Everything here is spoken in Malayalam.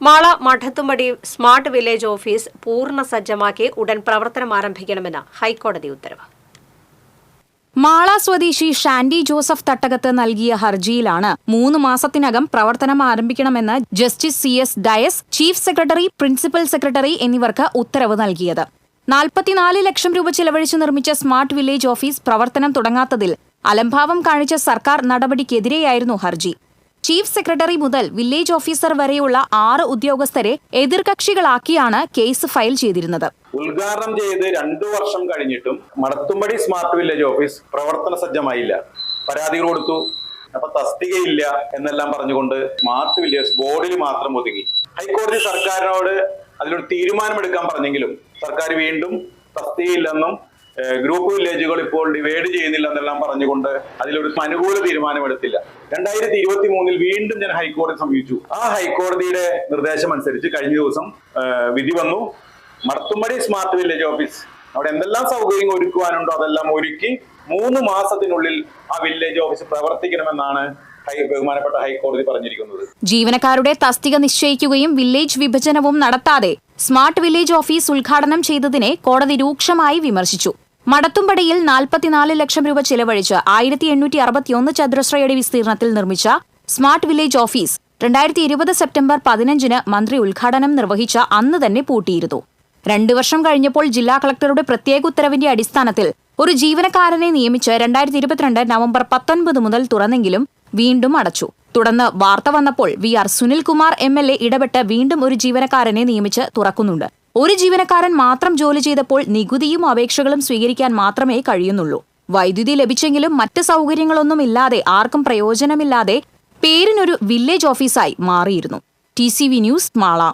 Mala Madathumpady smart village office പൂർണ സജ്ജമാക്കി ഉടൻ പ്രവർത്തനം ആരംഭിക്കണമെന്ന് ഹൈക്കോടതി ഉത്തരവ്. മാള സ്വദേശി ഷാൻഡി ജോസഫ് തട്ടകത്ത് നൽകിയ ഹർജിയിലാണ് മൂന്ന് മാസത്തിനകം പ്രവർത്തനം ആരംഭിക്കണമെന്ന് justice C S Dias chief secretary principal secretary എന്നിവർക്ക് ഉത്തരവ് നൽകിയത്. നാൽപ്പത്തിനാല് ലക്ഷം രൂപ ചെലവഴിച്ച് നിർമ്മിച്ച സ്മാർട്ട് വില്ലേജ് ഓഫീസ് പ്രവർത്തനം തുടങ്ങാത്തതിൽ അലംഭാവം കാണിച്ച സർക്കാർ നടപടിക്കെതിരെയായിരുന്നു ഹർജി. ചീഫ് സെക്രട്ടറി മുതൽ വില്ലേജ് ഓഫീസർ വരെയുള്ള ആറ് ഉദ്യോഗസ്ഥരെ എതിർകക്ഷികളാക്കിയാണ് കേസ് ഫയൽ ചെയ്തിരുന്നത്. ഉദ്ഘാടനം ചെയ്ത് രണ്ടു വർഷം കഴിഞ്ഞിട്ടും മടത്തുംപടി സ്മാർട്ട് വില്ലേജ് ഓഫീസ് പ്രവർത്തന സജ്ജമായില്ല. പരാതികൾ കൊടുത്തു. അപ്പൊ തസ്തികയില്ല എന്നെല്ലാം പറഞ്ഞുകൊണ്ട് സ്മാർട്ട് വില്ലേജ് ബോർഡിൽ മാത്രം ഒതുങ്ങി. ഹൈക്കോടതി സർക്കാരിനോട് അതിലൊരു തീരുമാനമെടുക്കാൻ പറഞ്ഞെങ്കിലും സർക്കാർ വീണ്ടും തസ്തികയില്ലെന്നും ഗ്രൂപ്പ് വില്ലേജുകൾ ഇപ്പോൾ ഡിവൈഡ് ചെയ്യുന്നില്ല എന്നെല്ലാം പറഞ്ഞുകൊണ്ട് അതിലൊരു അനുകൂല തീരുമാനമെടുത്തില്ല. രണ്ടായിരത്തി ഇരുപത്തി മൂന്നിൽ വീണ്ടും ഞാൻ ഹൈക്കോടതി സമീപിച്ചു. ആ ഹൈക്കോടതിയുടെ നിർദ്ദേശം അനുസരിച്ച് കഴിഞ്ഞ ദിവസം വിധി വന്നു. മടത്തുംപടി സ്മാർട്ട് വില്ലേജ് ഓഫീസ് അവിടെ എന്തെല്ലാം സൗകര്യങ്ങൾ ഒരുക്കുവാനുണ്ടോ അതെല്ലാം ഒരുക്കി മൂന്ന് മാസത്തിനുള്ളിൽ ആ വില്ലേജ് ഓഫീസ് പ്രവർത്തിക്കണമെന്നാണ് ബഹുമാനപ്പെട്ട ഹൈക്കോടതി പറഞ്ഞിരിക്കുന്നത്. ജീവനക്കാരുടെ തസ്തിക നിശ്ചയിക്കുകയും വില്ലേജ് വിഭജനവും നടത്താതെ സ്മാർട്ട് വില്ലേജ് ഓഫീസ് ഉദ്ഘാടനം ചെയ്തതിനെ കോടതി രൂക്ഷമായി വിമർശിച്ചു. മടത്തുംപടിയിൽ നാൽപ്പത്തിനാല് ലക്ഷം രൂപ ചിലവഴിച്ച് ആയിരത്തി എണ്ണൂറ്റി അറുപത്തിയൊന്ന് ചതുരശ്രയടി വിസ്തീർണത്തിൽ നിർമ്മിച്ച സ്മാർട്ട് വില്ലേജ് ഓഫീസ് രണ്ടായിരത്തി ഇരുപത് സെപ്റ്റംബർ പതിനഞ്ചിന് മന്ത്രി ഉദ്ഘാടനം നിർവഹിച്ച അന്ന് തന്നെ പൂട്ടിയിരുന്നു. രണ്ടു വർഷം കഴിഞ്ഞപ്പോൾ ജില്ലാ കളക്ടറുടെ പ്രത്യേക ഉത്തരവിന്റെ അടിസ്ഥാനത്തിൽ ഒരു ജീവനക്കാരനെ നിയമിച്ച് രണ്ടായിരത്തി ഇരുപത്തിരണ്ട് നവംബർ പത്തൊൻപത് മുതൽ തുറന്നെങ്കിലും വീണ്ടും അടച്ചു. തുടർന്ന് വാർത്ത വന്നപ്പോൾ V R Sunilkumar M L A ഇടപെട്ട് വീണ്ടും ഒരു ജീവനക്കാരനെ നിയമിച്ച് തുറക്കുന്നുണ്ട്. ഒരു ജീവനക്കാരൻ മാത്രം ജോലി ചെയ്തപ്പോൾ നികുതിയും അപേക്ഷകളും സ്വീകരിക്കാൻ മാത്രമേ കഴിയുന്നുള്ളൂ. വൈദ്യുതി ലഭിച്ചെങ്കിലും മറ്റ് സൗകര്യങ്ങളൊന്നും ഇല്ലാതെ ആർക്കും പ്രയോജനമില്ലാതെ പേരിനൊരു വില്ലേജ് ഓഫീസായി മാറിയിരുന്നു. T News Mala.